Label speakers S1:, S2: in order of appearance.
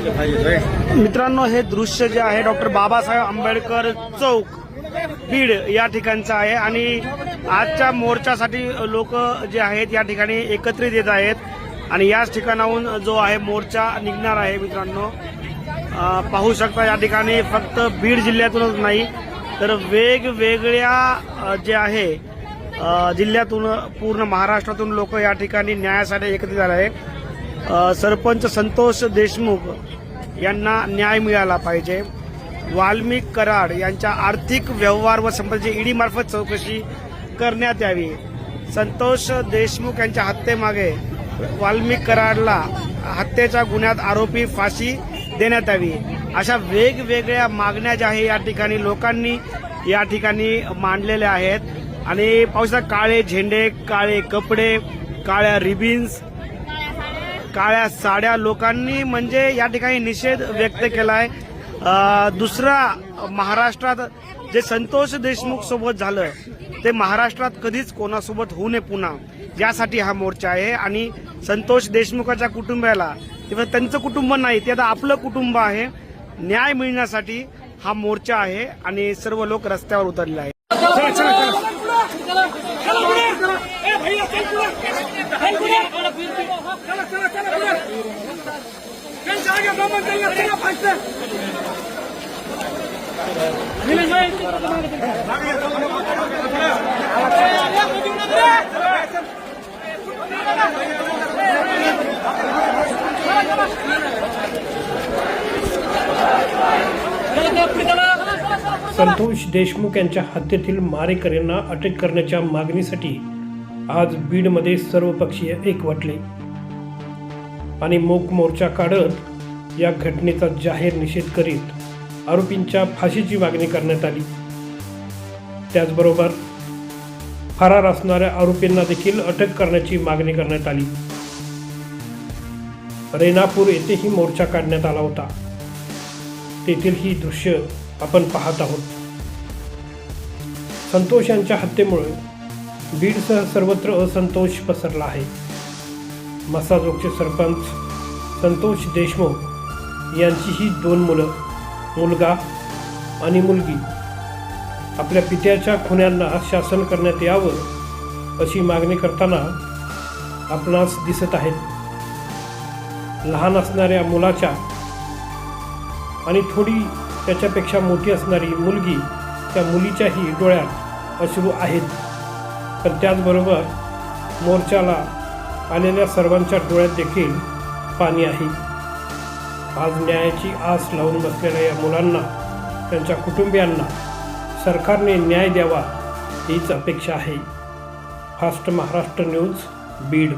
S1: मित्रांनो हे दृश्य जे आहे डॉक्टर बाबासाहेब आंबेडकर चौक बीड या ठिकाणचं आहे. आणि आजच्या मोर्चासाठी लोक जे आहेत या ठिकाणी एकत्रित येत आहेत. आणि याच ठिकाणाहून जो आहे मोर्चा निघणार आहे मित्रांनो. पाहू शकता या ठिकाणी फक्त बीड जिल्ह्यातूनच नाही तर वेगवेगळ्या जे आहे जिल्ह्यातून पूर्ण महाराष्ट्रातून लोक या ठिकाणी न्यायासाठी एकत्रित झाले आहेत. सरपंच संतोष देशमुख यांना न्याय मिळाला पाहिजे. वाल्मिक कराड यांच्या आर्थिक व्यवहार व संबंधी ईडी मार्फत चौकशी करण्यात यावी. संतोष देशमुख यांच्या हत्येमागे वाल्मिक कराडला हत्येच्या गुन्ह्यात आरोपी फाशी देण्यात यावी. अशा वेगवेगळ्या मागण्या ज्या आहे या ठिकाणी लोकांनी या ठिकाणी मांडलेल्या आहेत. आणि पावसाळ्यात काळे झेंडे काळे कपडे काळ्या रिबिन्स काळ्या साड्या लोकांनी म्हणजे या ठिकाणी निषेध व्यक्त केलाय. आहे दुसरा महाराष्ट्रात जे संतोष देशमुख सोबत झालं ते महाराष्ट्रात कधीच कोणासोबत होऊ नये पुन्हा. यासाठी हा मोर्चा आहे आणि संतोष देशमुखाच्या कुटुंबियाला किंवा त्यांचं कुटुंब नाही ते आता आपलं कुटुंब आहे. न्याय मिळण्यासाठी हा मोर्चा आहे आणि सर्व लोक रस्त्यावर उतरले आहेत.
S2: संतोष देशमुख यांच्या हत्येतील मारेकऱ्यांना अटक करण्याच्या मागणीसाठी आज बीडमध्ये सर्वपक्षीय एकवटले. आणि मोक मोर्चा काढत या घटनेचा जाहीर निषेध करीत आरोपींच्या फाशीची मागणी करण्यात आली. त्याचबरोबर फरार असणाऱ्या आरोपींना देखील अटक करण्याची मागणी करण्यात आली. रेनापूर येथेही मोर्चा काढण्यात आला होता. तेथील ही दृश्य आपण पाहत आहोत. संतोष यांच्या हत्येमुळे बीडसह सर्वत्र असंतोष पसरला आहे. मसाजोगचे सरपंच संतोष देशमुख यांचीही दोन मुलं मुलगा आणि मुलगी. आपल्या पित्याच्या खुन्यांना शासन करण्यात यावं अशी मागणी करताना आपणास दिसत आहेत. लहान असणाऱ्या मुलाच्या आणि थोडी त्याच्यापेक्षा मोठी असणारी मुलगी त्या मुलीच्याही डोळ्यात अश्रू आहेत. पण त्याचबरोबर मोर्चाला आलेल्या सर्वांच्या डोळ्यात देखील पाणी आहे. आज न्यायाची आस लावून बसलेल्या या मुलांना त्यांच्या कुटुंबियांना सरकारने न्याय द्यावा हीच अपेक्षा आहे. Fast Maharashtra news Beed.